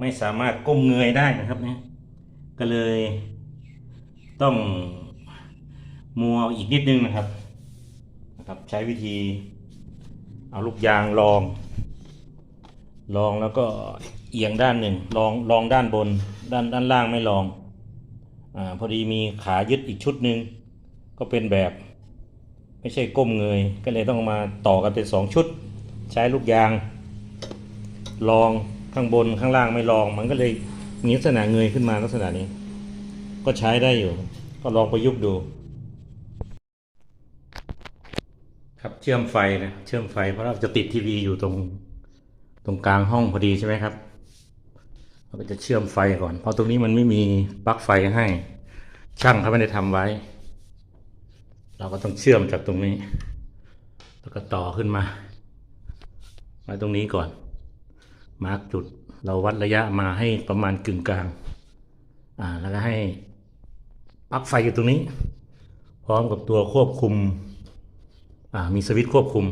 ไม่สามารถก้มเงยได้นะครับเนี่ยก็เลยต้องมัวอีกนิดนึงนะครับนะครับ ใช้วิธีเอาลูกยางรอง รองแล้วก็เอียงด้านหนึ่งรองรองด้านบนด้านด้านล่างไม่รองอ่าพอดีมีขายึดอีกชุดหนึ่งก็เป็นแบบไม่ใช่ก้มเงยก็เลยต้องมาต่อกันเป็นสองชุด ใช้ลูกยางรอง ข้างบนข้างล่างไม่รอง มันก็เลยมีลักษณะเงยขึ้นมาลักษณะนี้ ก็ใช้ได้อยู่ ก็ลองประยุกต์ดู ครับเชื่อมไฟนะเชื่อมไฟเพราะเราจะติดทีวีอยู่ตรงตรงกลางห้องพอดีใช่ไหมครับเราก็จะเชื่อมไฟก่อน เพราะตรงนี้มันไม่มีปลั๊กไฟให้ ช่างเขาไม่ได้ทำไว้ เราก็ต้องเชื่อมจากตรงนี้ แล้วก็ต่อขึ้นมาไว้ตรงนี้ก่อน มาร์กจุด เราวัดระยะมาให้ประมาณกึ่งกลาง อ่า แล้วก็ให้ปลั๊กไฟอยู่ตรงนี้ พร้อมกับตัวควบคุม อ่า มีสวิตช์ควบคุม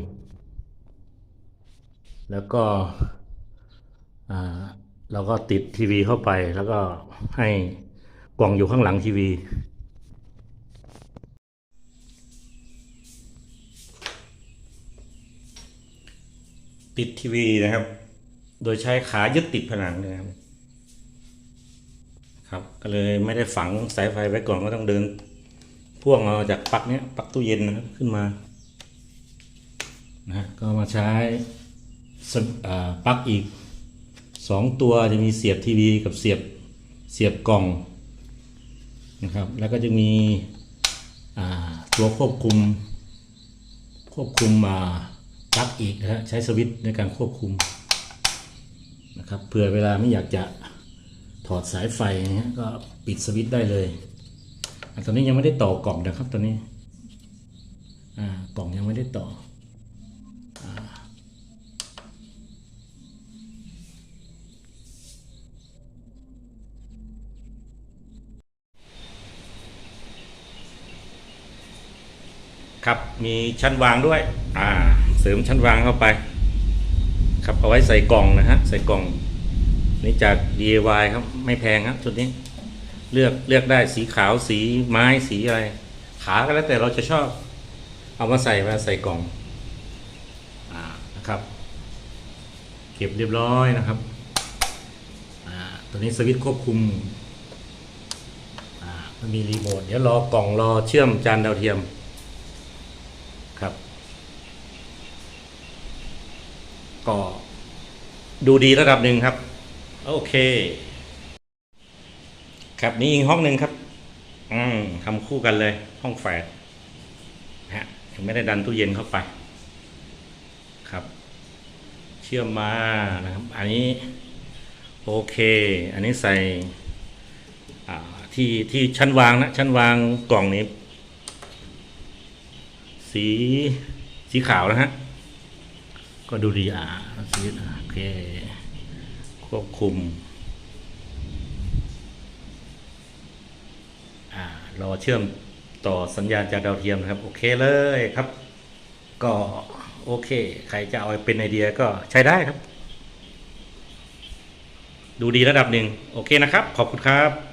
แล้วก็ อ่า เราก็ติดทีวีเข้าไป แล้วก็ให้กล่องอยู่ข้างหลังทีวีติดทีวีนะครับ โดยใช้ขายึดติดผนังเลยครับครับก็เลยไม่ได้ฝังสายไฟไว้ก่อนก็ต้องเดิน พ่วงเอาจากปลั๊กเนี้ยปลั๊กตู้เย็นนะครับขึ้นมานะก็มาใช้ปลั๊กอีกสองตัวจะมีเสียบทีวีกับเสียบเสียบกล่องนะครับแล้วก็จะมีตัวควบคุม ควบคุมปลั๊กอีกนะฮะใช้สวิตช์ในการควบคุม นะครับเผื่อเวลาไม่อยากจะถอดสายไฟนะฮะก็ปิดสวิตช์ได้เลยตอนนี้ยังไม่ได้ต่อกล่องนะครับตอนนี้กล่องยังไม่ได้ต่อครับ มีชั้นวางด้วย อ่า เสริมชั้นวางเข้าไป ครับเอาไว้ใส่กล่องนะฮะใส่กล่องนี่จาก DIY ครับไม่แพงครับชุดนี้ เลือกเลือกได้สีขาวสีไม้สีอะไร ขาก็แล้วแต่เราจะชอบ เอามาใส่มาใส่กล่องอ่านะครับ เก็บเรียบร้อยนะครับอ่าตัวนี้สวิตช์ควบคุมอ่ามันมีรีโมทเดี๋ยวรอกล่องรอเชื่อมจานดาวเทียมครับ ก็ดูดีระดับหนึ่งครับ โอเค ครับนี่อีกห้องหนึ่งครับ อืมทำคู่กันเลย ห้องแฝดนะฮะยังไม่ได้ดันตู้เย็นเข้าไป ครับ เชื่อมมานะครับ อันนี้ โอเค อันนี้ใส่ที่ที่ชั้นวางนะ ชั้นวางกล่องนี้ สีสีขาวนะฮะ ก็ดูดีอ่าสีโอเค ควบคุม อ่ารอเชื่อมต่อสัญญาณจากดาวเทียมนะครับ โอเคเลยครับ ก็โอเค ใครจะเอาเป็นไอเดียก็ใช้ได้ครับ ดูดีระดับหนึ่งโอเคนะครับ ขอบคุณครับ